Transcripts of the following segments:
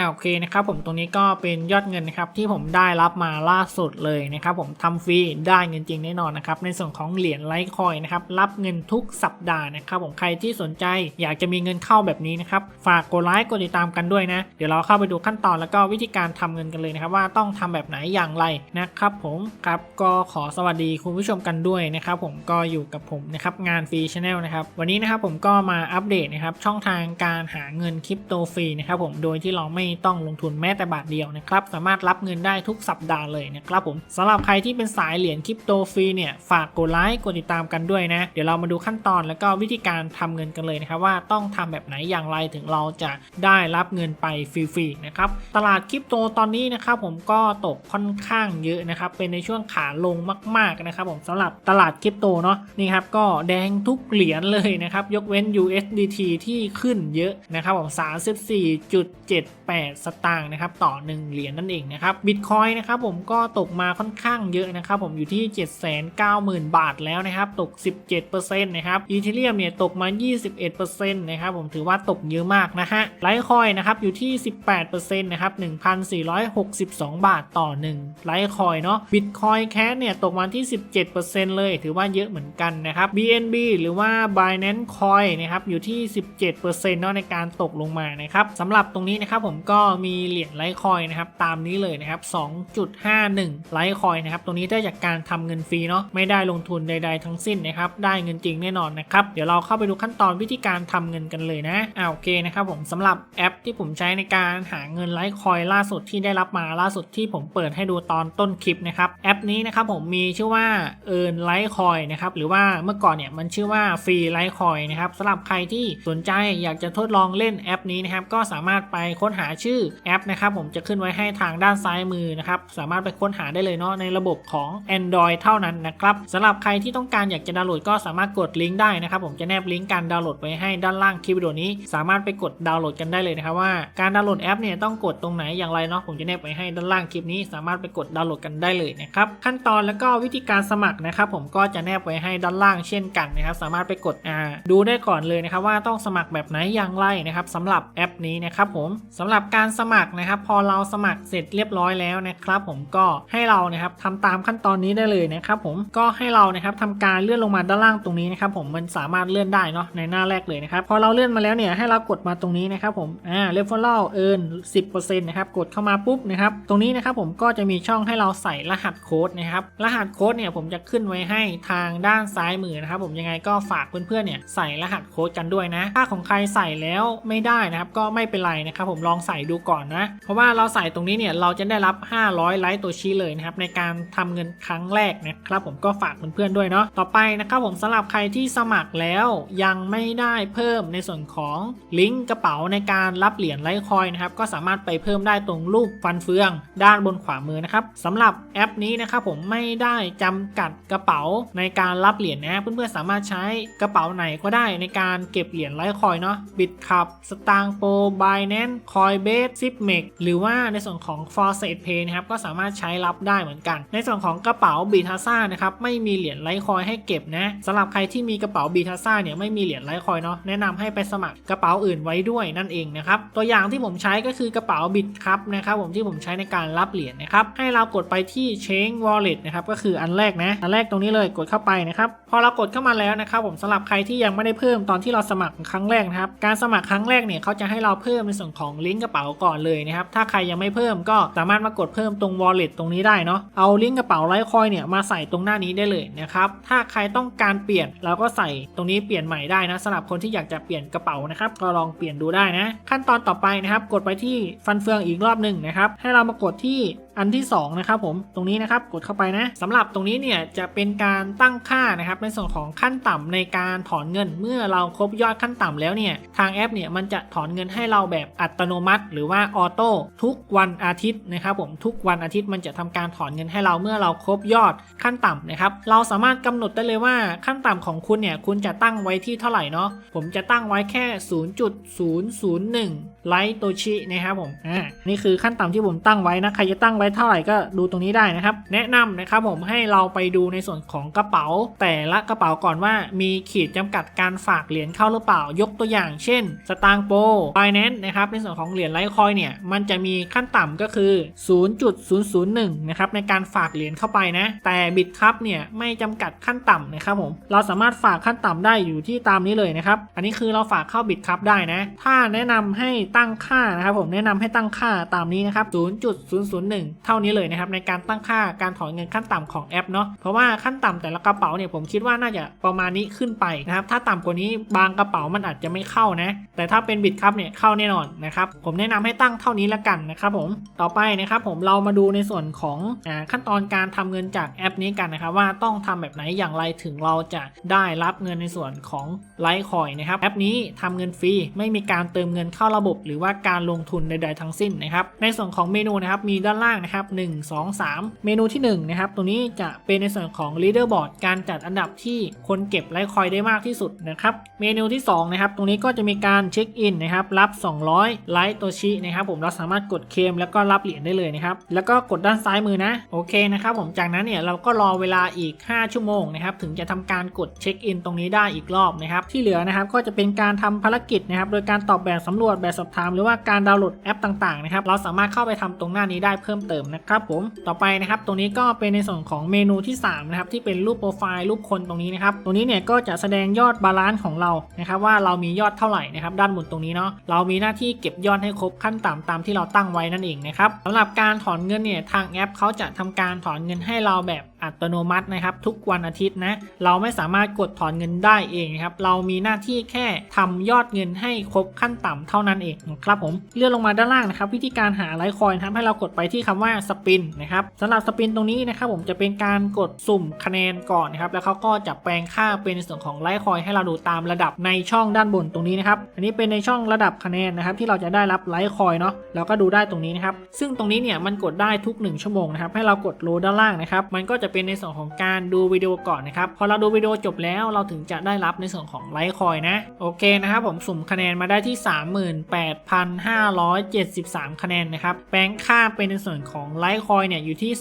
อ่าโอเคนะครับผมตรงนี้ก็เป็นยอดเงินนะครับที่ผมได้รับมาล่าสุดเลยนะครับผมทำฟรีได้เงินจริงแน่นอนนะครับในส่วนของเหรียญไลท์คอยนะครับรับเงินทุกสัปดาห์นะครับผมใครที่สนใจอยากจะมีเงินเข้าแบบนี้นะครับฝากกดไลค์กดติดตามกันด้วยนะ เดี๋ยวเราเข้าไปดูขั้นตอนแล้วก็วิธีการทำเงินกันเลยนะครับว่าต้องทำแบบไหนอย่างไรนะครับผมครับก็ขอสวัสดีคุณผู้ชมกันด้วยนะครับผมก็อยู่กับผมนะครับงานฟรีชาแนลนะครับวันนี้นะครับผมก็มาอัปเดตนะครับช่องทางการหาเงินคริปโตฟรีนะครับผมโดยที่เราไม่ต้องลงทุนแม้แต่บาทเดียวนะครับสามารถรับเงินได้ทุกสัปดาห์เลยนะครับผมสำหรับใครที่เป็นสายเหรียญคริปโตฟรีเนี่ยฝากกดไลค์กดติดตามกันด้วยนะ เดี๋ยวเรามาดูขั้นตอนแล้วก็วิธีการทำเงินกันเลยนะครับว่าต้องทำแบบไหนอย่างไรถึงเราจะได้รับเงินไปฟรีๆนะครับตลาดคริปโตตอนนี้นะครับผมก็ตกค่อนข้างเยอะนะครับเป็นในช่วงขาลงมากๆนะครับผมสำหรับตลาดคริปโตเนาะนี่ครับก็แดงทุกเหรียญเลยนะครับยกเว้น USDT ที่ขึ้นเยอะนะครับผม34.78สตางค์นะครับต่อ 1 เหรียญนั่นเองนะครับบิตคอยนะครับผมก็ตกมาค่อนข้างเยอะนะครับผมอยู่ที่ 790,000 บาทแล้วนะครับตก 17%นะครับอีเทเรียมเนี่ยตกมา 21%นะครับผมถือว่าตกเยอะมากนะฮะไลท์คอยนะครับอยู่ที่ 18%นะครับ1,462 บาทต่อ 1 ไลท์คอยเนาะบิตคอยแคสเนี่ยตกมาที่ 17%เลยถือว่าเยอะเหมือนกันนะครับ BNB หรือว่า Binance Coin นะครับอยู่ที่ 17%เนาะในการตกลงมานะครับสำหรับตรงนี้นะครับผมก็มีเหรียญไลท์คอยนะครับตามนี้เลยนะครับ 2.51 ไลท์คอยนะครับตรงนี้ได้จากการทำเงินฟรีเนาะไม่ได้ลงทุนใด ๆ ทั้งสิ้นนะครับได้เงินจริงแน่นอนนะครับเดี๋ยวเราเข้าไปดูขั้นตอนวิธีการทำเงินกันเลยนะอ่าโอเคนะครับผมสำหรับแอปที่ผมใช้ในการหาเงินไลท์คอยล่าสุดที่ได้รับมาล่าสุดที่ผมเปิดให้ดูตอนต้นคลิปนะครับแอปนี้นะครับผมมีชื่อว่า Earn Lite Coin นะครับหรือว่าเมื่อก่อนเนี่ยมันชื่อว่า Free Lite Coin นะครับสำหรับใครที่สนใจอยากจะทดลองเล่นแอปนี้นะครับก็สามารถไปค้นหาชื่อแอปนะครับผมจะขึ้นไว้ให้ทางด้านซ้ายมือนะครับสามารถไปค้นหาได้เลยเนาะในระบบของ Android เท่านั้นนะครับสำหรับใครที่ต้องการอยากจะดาวน์โหลดก็สามารถกดลิงก์ได้นะครับผมจะแนบลิงก์การดาวน์โหลดไว้ให้ด้านล่างคลิปวิดีโอนี้ สามารถไปกดดาวน์โหลดกันได้เลยนะครับว่าการดาวน์โหลดแอปเนี่ยต้องกดตรงไหนอย่างไรเนาะผมจะแนบไว้ให้ด้านล่างคลิปนี้สามารถไปกดดาวน์โหลดกันได้เลยนะครับขั้นตอนแล้วก็วิธีการสมัครนะครับผมก็จะแนบไว้ให้ด้านล่างเช่นกันนะครับสามารถไปกดดูได้ก่อนเลยนะครับว่าต้องสมัครแบบไหนอย่างไรนะครับสำหรับแอปนี้นะครับผมสำหรับการสมัครนะครับ พอเราสมัครเสร็จเรียบร้อยแล้วนะครับผมก็ให้เรานะครับทำตามขั้นตอนนี้ได้เลยนะครับผมก็ให้เรานะครับทำการเลื่อนลงมาด้านล่างตรงนี้นะครับผมมันสามารถเลื่อนได้เนาะในหน้าแรกเลยนะครับพอเราเลื่อนมาแล้วเนี่ยให้เรากดมาตรงนี้นะครับผมอ่า referral earn 10%นะครับกดเข้ามาปุ๊บนะครับตรงนี้นะครับผมก็จะมีช่องให้เราใส่รหัสโค้ดนะครับรหัสโค้ดเนี่ยผมจะขึ้นไว้ให้ทางด้านซ้ายมือนะครับผมยังไงก็ฝากเพื่อนๆเนี่ยใส่รหัสโค้ดกันด้วยนะถ้าของใครใส่แล้วไม่ได้นะครับก็ไม่เป็นไรนะครับผมลองใส่ดูก่อนนะ เพราะว่าเราใส่ตรงนี้เนี่ยเราจะได้รับ 500 ไลค์ตัวชี้เลยนะครับในการทำเงินครั้งแรกนะครับผมก็ฝากเพื่อนๆด้วยเนาะต่อไปนะครับผมสำหรับใครที่สมัครแล้วยังไม่ได้เพิ่มในส่วนของลิงก์กระเป๋าในการรับเหรียญไลท์คอยนะครับก็สามารถไปเพิ่มได้ตรงรูปฟันเฟือง ด้านบนขวามือนะครับสำหรับแอปนี้นะครับผมไม่ได้จำกัดกระเป๋าในการรับเหรียญนะเพื่อนๆสามารถใช้กระเป๋าไหนก็ได้ในการเก็บเหรียญไลท์คอยเนาะบิตคับสตางโปบายแนนคอยเบสซิปเมกหรือว่าในส่วนของ f o r s e t Pay นะครับก็สามารถใช้รับได้เหมือนกัน ในส่วนของกระเป๋าบีทาซ่านะครับไม่มีเหรียญไลคอยให้เก็บนะสำหรับใครที่มีกระเป๋าบีทาซ่าเนี่ยไม่มีเหรียญไลคอยเนาะแนะนำให้ไปสมัครกระเป๋าอื่นไว้ด้วยนั่นเองนะครับตัวอย่างที่ผมใช้ก็คือกระเป๋าบิตครับนะครับผมที่ผมใช้ในการรับเหรียญนะครับให้เรากดไปที่ Change Wallet นะครับก็คืออันแรกนะอันแรกตรงนี้เลยกดเข้าไปนะครับพอเรากดเข้ามาแล้วนะครับผมสำหรับใครที่ยังไม่ได้เพิ่มตอนที่เราสมัครครั้งแรกนะครับการสมัครครั้งแรกเนี่ยเขาจะให้เราเพิ่มในส่วนของลิงก์กระระเป๋าก่อนเลยนะครับ ถ้าใครยังไม่เพิ่มก็สามารถมากดเพิ่มตรง wallet ตรงนี้ได้เนาะ เอาลิงก์กระเป๋าไลท์คอยเนี่ยมาใส่ตรงหน้านี้ได้เลยนะครับ ถ้าใครต้องการเปลี่ยนเราก็ใส่ตรงนี้เปลี่ยนใหม่ได้นะสำหรับคนที่อยากจะเปลี่ยนกระเป๋านะครับก็ลองเปลี่ยนดูได้นะ ขั้นตอนต่อไปนะครับ กดไปที่ฟันเฟืองอีกรอบหนึ่งนะครับ ให้เรามากดที่อันที่2นะครับผมตรงนี้นะครับกดเข้าไปนะสำหรับตรงนี้เนี่ยจะเป็นการตั้งค่านะครับในส่วนของขั้นต่ำในการถอนเงิน เมื่อเราครบยอดขั้นต่ำแล้วเนี่ยทางแอปเนี่ยมันจะถอนเงินให้เราแบบอัตโนมัติ หรือว่าออโต้ทุกวันอาทิตย์นะครับผมทุกวันอาทิตย์มันจะทำการถอนเงินให้เราเมื่อเราครบยอดขั้นต่ำนะครับเราสามารถกำหนดได้เลยว่าขั้นต่ำของคุณเนี่ยคุณจะตั้งไว้ที่เท่าไหร่เนาะผมจะตั้งไว้แค่ 0.001 ไลท์โตชินะครับผมอ่านี่คือขั้นต่ำที่ผมตั้งไว้นะใครจะตั้งไว้เท่าไหร่ก็ดูตรงนี้ได้นะครับ แนะนำนะครับผมให้เราไปดูในส่วนของกระเป๋า แต่ละกระเป๋าก่อนว่ามีขีดจำกัดการฝากเหรียญเข้าหรือเปล่ายกตัวอย่างเช่นสตางโป Binance นะครับในส่วนของเหรียญไลท์คอยเนี่ยมันจะมีขั้นต่ำก็คือ 0.001 นะครับในการฝากเหรียญเข้าไปนะ แต่บิตครับเนี่ยไม่จำกัดขั้นต่ำนะครับผมเราสามารถฝากขั้นต่ำได้อยู่ที่ตามนี้เลยนะครับ อันนี้คือเราฝากเข้าบิตครับได้นะ ถ้าแนะนำให้ตั้งค่านะครับผมแนะนำให้ตั้งค่าตามนี้นะครับ 0.001เท่านี้เลยนะครับในการตั้งค่าการถอนเงินขั้นต่ำของแอปเนาะเพราะว่าขั้นต่ำแต่ละกระเป๋าเนี่ยผมคิดว่าน่าจะประมาณนี้ขึ้นไปนะครับถ้าต่ำกว่านี้บางกระเป๋ามันอาจจะไม่เข้านะแต่ถ้าเป็นบิตครับเนี่ยเข้าแน่นอนนะครับผมแนะนำให้ตั้งเท่านี้ละกันนะครับผมต่อไปนะครับผมเรามาดูในส่วนของอขั้นตอนการทำเงินจากแอปนี้กันนะครับว่าต้องทำแบบไหนอย่างไรถึงเราจะได้รับเงินในส่วนของไลท์คอยนะครับแอปนี้ทำเงินฟรีไม่มีการเติมเงินเข้าระบบ หรือว่าการลงทุนใดๆทั้งสิ้นนะครับในส่วนของเมนูนะครับมีด้านล่างนะครับ1 2 3 เมนูที่1นะครับตรงนี้จะเป็นในส่วนของ leaderboard การจัดอันดับที่คนเก็บไลท์คอยได้มากที่สุดนะครับเมนูที่2นะครับตรงนี้ก็จะมีการเช็คอินนะครับรับ 200 ไลท์โตชินะครับผมเราสามารถกดเคมแล้วก็รับเหรียญได้เลยนะครับแล้วก็กดด้านซ้ายมือนะโอเคนะครับผมจากนั้นเนี่ยเราก็รอเวลาอีก 5 ชั่วโมงนะครับถึงจะทำการกดเช็คอินตรงนี้ได้อีกรอบนะครับที่เหลือนะครับก็จะเป็นการทำภารกิจนะครับโดยการตอบแบบสำรวจแบบสอบถาม หรือว่าการดาวน์โหลดแอปต่างๆนะครับเราสามารถเข้าไปทำตรงหน้านี้ได้เพิ่มเติมนะครับผมต่อไปนะครับตรงนี้ก็เป็นในส่วนของเมนูที่3นะครับที่เป็นรูปโปรไฟล์รูปคนตรงนี้นะครับตรงนี้เนี่ยก็จะแสดงยอดบาลานซ์ของเรานะครับว่าเรามียอดเท่าไหร่นะครับด้านบนตรงนี้เนาะเรามีหน้าที่เก็บยอดให้ครบขั้นต่ำตามที่เราตั้งไว้นั่นเองนะครับสำหรับการถอนเงินเนี่ยทางแอปเขาจะทำการถอนเงินให้เราแบบอัตโนมัตินะครับทุกวันอาทิตย์นะเราไม่สามารถกดถอนเงินได้เองนะครับเรามีหน้าที่แค่ทำยอดเงินให้ครบขั้นต่ำเท่านั้นเองนะครับผมเลื่อนลงมาด้านล่างนะครับวิธีการหาไลท์คอยน์ทำให้เรากดไปที่คำว่าสปินนะครับสำหรับสปินตรงนี้นะครับผมจะเป็นการกดสุ่มคะแนนก่อนนะครับแล้วเขาก็จะแปลงค่าเป็นส่วนของไลท์คอยให้เราดูตามระดับในช่องด้านบนตรงนี้นะครับอันนี้เป็นในช่องระดับคะแนนนะครับที่เราจะได้รับไลท์คอยเนาะเราก็ดูได้ตรงนี้นะครับซึ่งตรงนี้เนี่ยมันกดได้ทุก 1 ชั่วโมงนะครับให้เรากดโลด้านล่างนะครับมันก็จะเป็นในส่วนของการดูวิดีโอก่อนนะครับพอเราดูวิดีโอจบแล้วเราถึงจะได้รับในส่วนของไลท์คอยน์นะโอเคนะครับผมสุ่มคะแนนมาได้ที่ 38,573 คะแนนนะครับแปลงค่าเป็นในส่วนของไลท์คอยเนี่ยอยู่ที่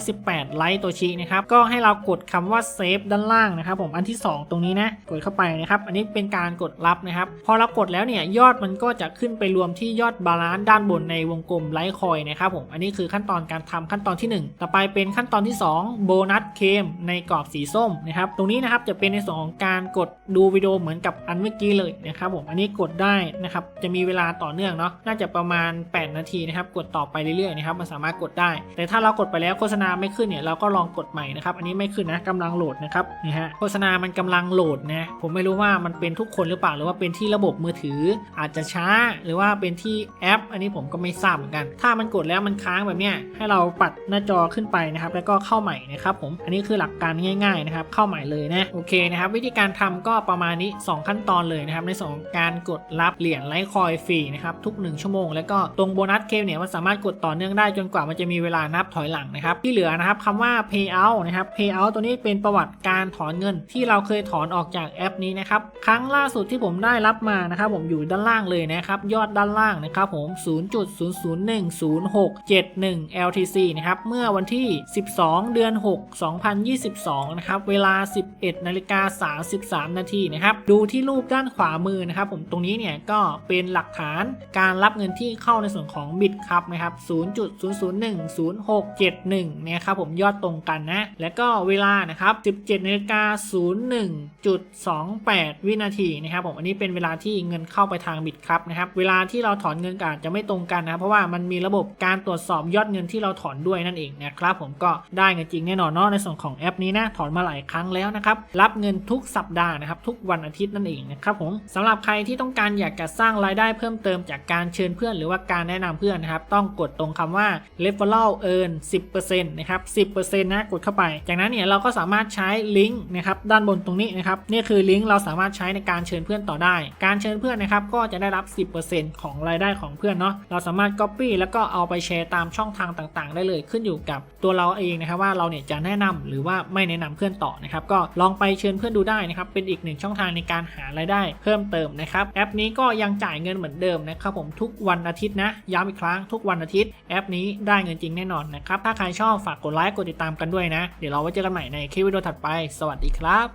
218 ไลท์ตัวชีนะครับ ก็ให้เรากดคำว่าเซฟด้านล่างนะครับผมอันที่ 2 ตรงนี้นะ กดเข้าไปนะครับ อันนี้เป็นการกดรับนะครับ พอเรากดแล้วเนี่ยยอดมันก็จะขึ้นไปรวมที่ยอดบาลานซ์ด้านบนในวงกลมไลท์คอยนะครับผม อันนี้คือขั้นตอนการทำขั้นตอนที่ 1 ต่อไปเป็นขั้นตอนที่ 2 โบนัสเคมในกรอบสีส้มนะครับ ตรงนี้นะครับจะเป็นในส่วนของการกดดูวิดีโอเหมือนกับอันเมื่อกี้เลยนะครับผม อันนี้กดได้นะครับ จะมีเวลาต่อเนื่องเนาะ น่าจะประมาณ 8 นาทีนะครับ กดต่อไปเรื่อยๆนะครับ มันสามารถกดได้ แต่ถ้าเรากดไปแล้วโฆษณาไม่ขึ้นเนี่ยเราก็ลองกดใหม่นะครับอันนี้ไม่ขึ้นนะกำลังโหลดนะครับนี่ฮะโฆษณามันกำลังโหลดนะผมไม่รู้ว่ามันเป็นทุกคนหรือเปล่าหรือว่าเป็นที่ระบบมือถือ อาจจะช้าหรือว่าเป็นที่แอป อันนี้ผมก็ไม่ทราบเหมือนกัน ถ้ามันกดแล้วมันค้างแบบเนี้ยให้เราปัดหน้าจอขึ้นไปนะครับแล้วก็เข้าใหม่นะครับผมอันนี้คือหลักการง่ายๆนะครับเข้าใหม่เลยนะโอเคนะครับวิธีการทำก็ประมาณนี้ 2 ขั้นตอนเลยนะครับในส่วนของการกดรับเหรียญไลท์คอยฟรีนะครับทุก 1 ชั่วโมง แล้วก็ตรงโบนัสเคมเนี่ยมันสามารถกดต่อเนื่องได้จนกว่ามันจะมีเวลานับถอยหลังนะครับ ที่เหลือนะครับคำว่า payout นะครับ payout ตัวนี้เป็นประวัติการถอนเงินที่เราเคยถอนออกจากแอปนี้นะครับ ครั้งล่าสุดที่ผมได้รับมานะครับ ผมอยู่ด้านล่างเลยนะครับ ยอดด้านล่างนะครับผม 0.0010671 LTC นะครับ เมื่อวันที่ 12 เดือน 6 2022 นะครับ เวลา 11นาฬิกา33 นาทีนะครับ ดูที่รูปด้านขวามือนะครับ ผมตรงนี้เนี่ยก็เป็นหลักฐานการรับเงินที่เข้าในส่วนของบิตครับนะครับ 0.0 0.0010671เนี่ยครับผมยอดตรงกันนะ แล้วก็เวลานะครับ17นาฬิกา01.28 วินาทีนะครับผมอันนี้เป็นเวลาที่เงินเข้าไปทางบิตครับนะครับเวลาที่เราถอนเงินก็อาจจะไม่ตรงกันนะครับเพราะว่ามันมีระบบการตรวจสอบยอดเงินที่เราถอนด้วยนั่นเองนะครับผมก็ได้เงินจริงแน่นอนเนาะในส่วนของแอปนี้นะถอนมาหลายครั้งแล้วนะครับรับเงินทุกสัปดาห์นะครับทุกวันอาทิตย์นั่นเองนะครับผมสำหรับใครที่ต้องการอยากจะสร้างรายได้เพิ่มเติมจากการเชิญเพื่อน หรือว่าการแนะนำเพื่อนนะครับต้องกดตรงคำว่า r e f e r a l earn 10%นะครับ 10%นะกดเข้าไป จากนั้นเนี่ยเราก็สามารถใช้ลิงก์นะครับด้านบนตรงนี้นะครับนี่คือลิงก์เราสามารถใช้ในการเชิญเพื่อนต่อได้ การเชิญเพื่อนนะครับก็จะได้รับ 10%ของรายได้ของเพื่อนเนาะเราสามารถ Copy แล้วก็เอาไปแชร์ตามช่องทางต่างๆ ได้เลยขึ้นอยู่กับตัวเราเองนะครับว่าเราเนี่ยจะแนะนำหรือว่าไม่แนะนำเพื่อนต่อนะครับก็ลองไปเชิญเพื่อนดูได้นะครับเป็นอีกหนึ่งช่องทางในการหารายได้เพิ่มเติมนะครับแอปนี้ก็ยังจ่ายเงินเหมือนเดิมนะครับผมทุกวันอาทิตย์นะย้ำอีกครั้งทุกวันอาทิตย์แอปนี้ได้เงินจริงแน่นอนนะครับ ถ้าใครชอบฝากกดไลค์กดติดตามกันด้วยนะ เดี๋ยวเราไว้เจอกันใหม่ในคลิปวิดีโอถัดไป สวัสดีครับ